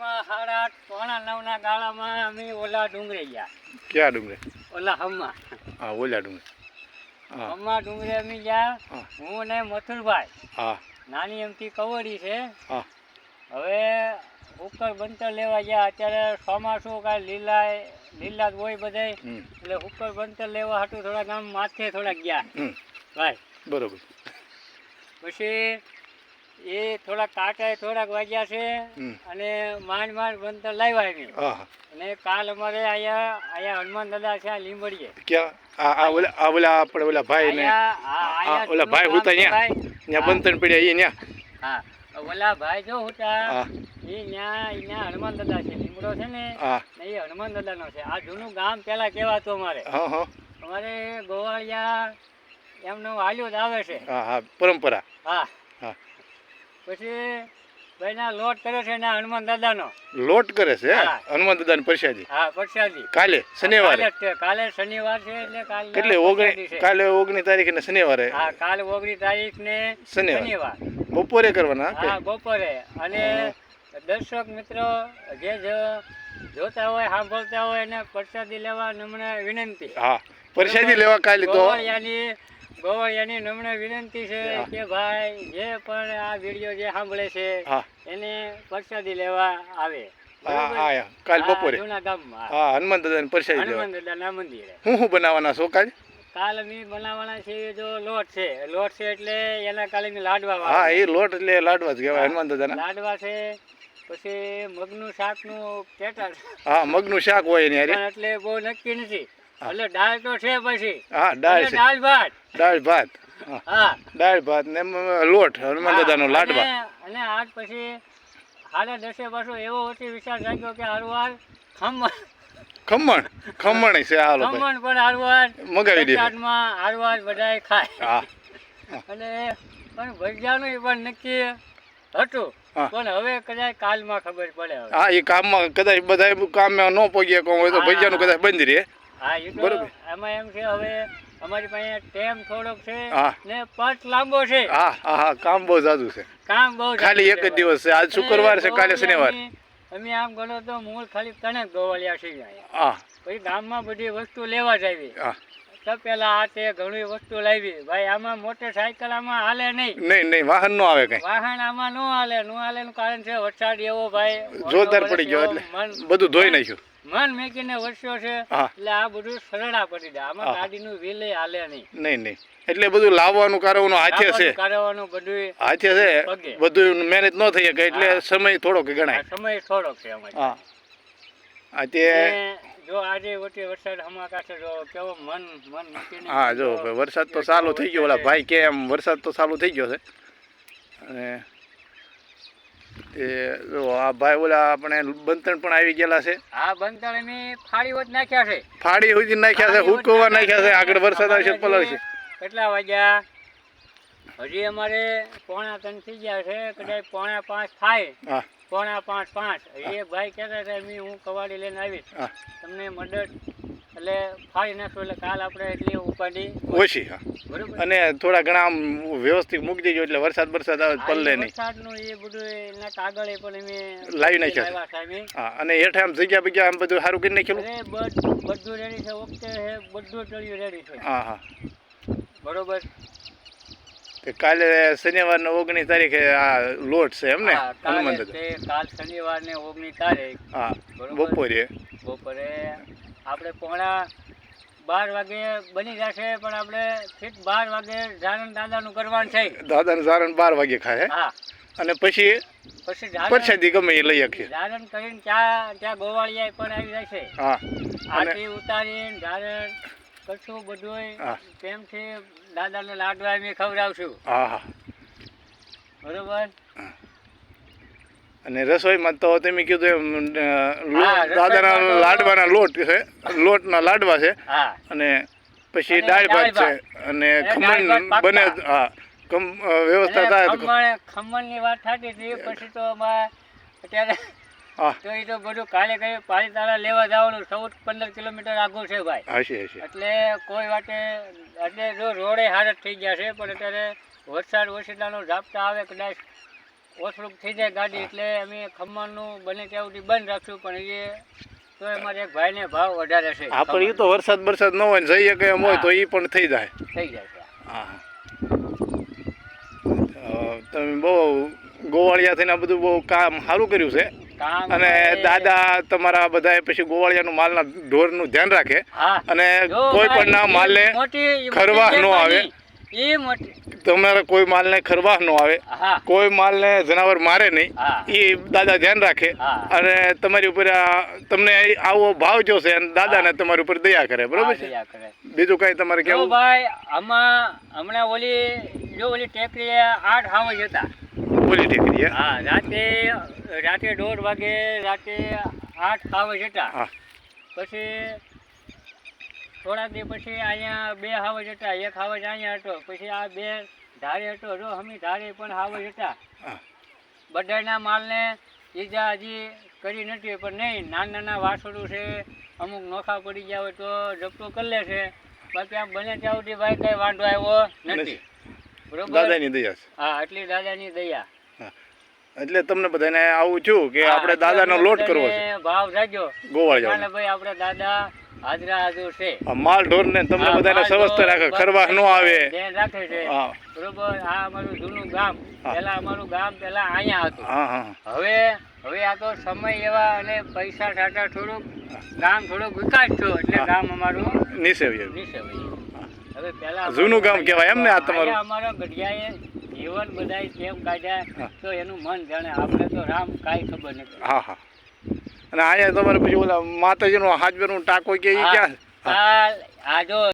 સવારમાં સાડા આઠ પોણા નવના ગાળામાં અમે ઓલા ડુંગરે ગયા. ક્યાં ડુંગરે? ઓલા હમ્મા. હા ઓલા ડુંગરે. હમ્મા ડુંગરે અમે ગયા. હું. ને મથુરભાઈ. હા. નાની એમથી કવડી છે. હા. હવે હુકર બંતર લેવા ગયા. અત્યારે ચોમાસું કાંઈ લીલા લીલા હોય બધાય. એટલે હુકર બંતર લેવા હાટું થોડા ગામ માથે થોડા ગયા. ભાઈ. બરોબર. પછી એ થોડાક કાંટા થોડાક વાગ્યા છે અને માંડ માંડ બંતર લાવ્યા હા અને કાલ અમારે અહીંયા અહીંયા હનુમાન દાદા છે લીંબડીએ. ક્યાં? આ આ ઓલા આ ઓલા આપણે ઓલા ભાઈ ને ઓલા ભાઈ હુતા ન્યા? બંધન પડ્યા એ ત્યાં હા. ઓલા ભાઈ જો હોતા એ ન્યા ન્યા હનુમાન દાદા છે લીમડો છે ને એ હનુમાન દાદાનો છે. આ જૂનું ગામ પેલા કહેવાતું અમારે. અમારે ગોવાળિયા એમનું હાલ્યું જ આવે છે. હા હા. પરંપરા. હા. હા. પછી ભાઈના લોટ કરે છે એના હનુમાન દાદાનો. લોટ કરે છે હનુમાન દાદાની પ્રસાદી? હા પ્રસાદી. કાલે? શનિવારે? કાલે શનિવાર છે એટલે કાલે કેટલે ઓગણી કાલે ઓગણી તારીખ ને શનિવારે? હા કાલે ઓગણી તારીખ ને શનિવાર. બપોરે કરવાના હા બપોરે. અને દર્શક મિત્રો જે જો- જોતા હોય સાંભળતા હોય એને પ્રસાદી લેવા નમ્ર વિનંતી. હા પ્રસાદી લેવા કાલે તો ગોવાળિયાની ગોવાળિયાની નમ્ર વિનંતી છે કે ભાઈ જે પણ આ વીડિયો જે સાંભળે છે એને પ્રસાદી લેવા આવે. કાલ બપોરે. હા હનુમાન દાદાની પ્રસાદી હનુમાન દાદા ના મંદિરે. હું શું બનાવવાના છો કાલ? કાલ અમે બનાવવાના છે જો લોટ છે. લોટ છે એટલે એના કાલે લાડવા હા એ લોટ એટલે લાડવા જ કહેવાય હનુમાન દાદા લાડવા છે પછી મગનું શાકનું પેટા હા મગનું શાક હોય એની એટલે બહુ નક્કી નથી. એટલે દાળ તો છે પછી. હા દાળ છે. દાળ ભાત. દાળ ભાત. હા. દાળ ભાત ને લોટ હનુમાન દાદાનો લાડવા. અને- આજ પછી સાડા દસે પાછો એવો ઓછી વિચાર જાગ્યો કે હારવાર ખમણ. ખમણ? ખમણ છે હાલો ખમણ પણ હારવાર મગાવી દે. હારવાર બધાય ખાય. હા. અને પણ ભજીયાનું પણ નક્કી હતું. પણ હવે કદાચ કાલમાં ખબર પડે હા એ કામમાં કદાચ બધા કામમાં ન પગ્યા કોણ હોય તો ભજીયાનું કદાચ બંધ રહે. હા એ તો એમાં એમ છે હવે અમારી પાસે ટેમ થોડોક છે ને પટ લાંબો છે. હા હા હા કામ બહુ જાદુ છે. કામ બહુ ખાલી એક જ દિવસ છે આજ શુક્રવાર છે કાલે શનિવાર. અમે- આમ ગણો તો મૂળ ખાલી તને ગોવાળિયા છે. હા. પછી ગામમાં બધી વસ્તુ લેવા જ આવી. હા. તો પેલા આ તે ઘણી વસ્તુ લાવી. ભાઈ આમાં મોટરસાયકલ આમાં હાલે નહીં. નહીં નહીં વાહન નો આવે કઈ. વાહન આમાં નો હાલે. નો હાલે નું કારણ છે વરસાદ એવો ભાઈ. જોરદાર પડી ગયો એટલે બધું ધોઈ નાખ્યું. મન મેકીને વરસ્યો છે. એટલે આ બધું સરળા પડી જાય. આમાં ગાડી ગાડીનું વ્હીલે હાલે નહીં. નહીં નહીં. એટલે બધું લાવવાનું કરવાનું હાથે છે. કરવાનું બધું હાથે છે. બધું મહેનત ન થઈ શકે એટલે સમય થોડોક ગણાય. સમય થોડોક છે અમારે તે જો આજે વચ્ચે વરસાદ હમાકા છે જો કેવો મન મન મૂકીને હા જો વરસાદ તો ચાલુ થઈ ગયો ઓલા ભાઈ કે એમ વરસાદ તો ચાલુ થઈ ગયો છે. અને તે જો આ ભાઈ ઓલા આપણે બંતણ પણ આવી ગયેલા છે. હા બંધણ અમે ફાળી વધ નાખ્યા છે. ફાળી સુધી નાખ્યા છે હુકવા નાખ્યા છે આગળ વરસાદ આવશે પલળશે. કેટલા વાગ્યા? હજી અમારે પોણા ત્રણ થઈ ગયા છે કદાચ પોણા પાંચ થાય. હા. પોણા પાંચ પાંચ. એ ભાઈ કહેતા હતા મેં હું કવાડી લઈને આવીશ. તમને મદદ એટલે ફાડી નાખશું એટલે કાલ આપણે એટલી ઉપાડી ઓછી બરોબર? અને થોડા ઘણા આમ વ્યવસ્થિત મૂકી દેજો એટલે વરસાદ વરસાદ આવે તો પલળે નહીં. વરસાદનું એ બધું એના કાગળે પણ અમે લાવી નાખ્યા. હા અને હેઠે આમ જગ્યા બગ્યા આમ બધું સારું કરી નાખેલું? બધું રેડી છે વખતે બધું ચડ્યું રેડી છે. હા હા. બરોબર? તે કાલે શનિવારના ઓગણીસ તારીખે આ લોટ છે એમ ને? હનુમાન તે કાલ શનિવાર ને ઓગણીસ તારીખ. હા. બપોરે. બપોરે આપણે પોણા બાર વાગે બની જશે પણ આપણે ઠીક બાર વાગે જાનન દાદાનું કરવાનું છે. દાદાનું જારણ બાર વાગે ખાય હા? અને પછી પછી પ્રસાદી ગમે એ લઈ શકીએ જારણ કરીને ત્યાં ત્યાં ગોવાળિયા પણ આવી જશે. હા. આટી ઉતારીને જારણ કશું બધું હા. દાદાને લાડવા અમે ખવડાવશું. હા બરોબર? અને રસોઈમાં તો તમે કીધું એમ દાદાના લાડવાના લોટ છે લોટના લાડવા છે. અને પછી દાળ ભાત છે અને ખમણ બને હા ખમ વ્યવસ્થા થાય ખમણ ખમણની વાત થતી હતી પછી તો અમારે અત્યારે તો એ તો બધું કાલે કઈ પાલીતાણા લેવા જવાનું ચૌદ પંદર કિલોમીટર આગળ છે ભાઈ. હશે હશે એટલે કોઈ વાતે એટલે જો રોડે હારત થઈ ગયા છે પણ અત્યારે વરસાદ વરસાદનો ઝાપટા આવે કદાચ ઓછરૂપ થઈ જાય ગાડી એટલે અમે ખમણનું બને ત્યાં સુધી બંધ રાખ્યું પણ એ તો અમારે એક ભાઈને ભાવ વધારે છે. હા પણ એ તો વરસાદ બરસાદ ન હોય ને જઈએ કે એમ હોય તો એ પણ થઈ જાય. થઈ જાય હા તમે બહુ ગોવાળિયા થઈને આ બધું બહુ કામ સારું કર્યું છે. અને દાદા તમારા બધા પછી ગોવાળિયાનું માલના ઢોરનું ધ્યાન રાખે અને કોઈ પણ ના માલને ખરવાહ ન આવે. ઈ મોટી. તમારા કોઈ માલને ખરવા ન આવે. કોઈ માલને જનાવર મારે નહીં. એ દાદા ધ્યાન રાખે. અને તમારી ઉપર તમને આવો ભાવ જોશે અને દાદાને તમારી ઉપર દયા કરે. બરોબર છે. બીજું કઈ તમારે કેવું ભાઈ આમાં હમણાં ઓલી જો ઓલી ટેકરી આઠ હાવજ હતા. ઓલી ટેકરી હા રાતે રાતે દોઢ વાગે રાતે આઠ હાવજ હતા. હા. પછી થોડા દી પછી અહીંયા બે હાવજ હતા એક હાવજ અહીંયા હતો પછી આ બે ધારે હતો જો અમે ધારે પણ હાવજ હતા. બધાના માલને ઈજા હજી કરી નથી પણ નહીં નાના નાના વાસણું છે અમુક નોખા પડી ગયા હોય તો જપ્તો કરી લે છે. બાકી આમ બને ત્યાં સુધી ભાઈ કઈ વાંધો આવ્યો નથી. બરોબર દાદાની દયા હા એટલી દાદાની દયા. એટલે તમને બધાને આવું છું કે આપણે દાદાનો લોટ કરવો છે. ભાવ જાગ્યો. ગોવાળિયાનો ભાઈ આપણે દાદા હાજરા છે. માલ ઢોર ને તમને બધાને સ્વસ્થ રાખે બસ ન આવે. ધ્યાન રાખે છે. બરોબર આ અમારું જૂનું ગામ. પેલા અમારું ગામ પેલા અહીંયા હતું. હવે હવે આ તો સમય એવા અને પૈસા સાટા થોડુંક ગામ થોડોક વિકાસ થયો એટલે. ગામ અમારું નિસેવ્યું નીચે હવે પેલા જૂનું ગામ કહેવાય એમ ને આ તમારું? અમારા ગઢિયાએ જીવન બધાય કેમ કાઢ્યા તો એનું મન જાણે. આપણે તો રામ કાંઈ ખબર નથી. હા હા. અને અહીંયા તમારે પછી ઓલા માતાજીનો હાજબેરનું ટાંકો કે એ. ક્યાં આ આ જો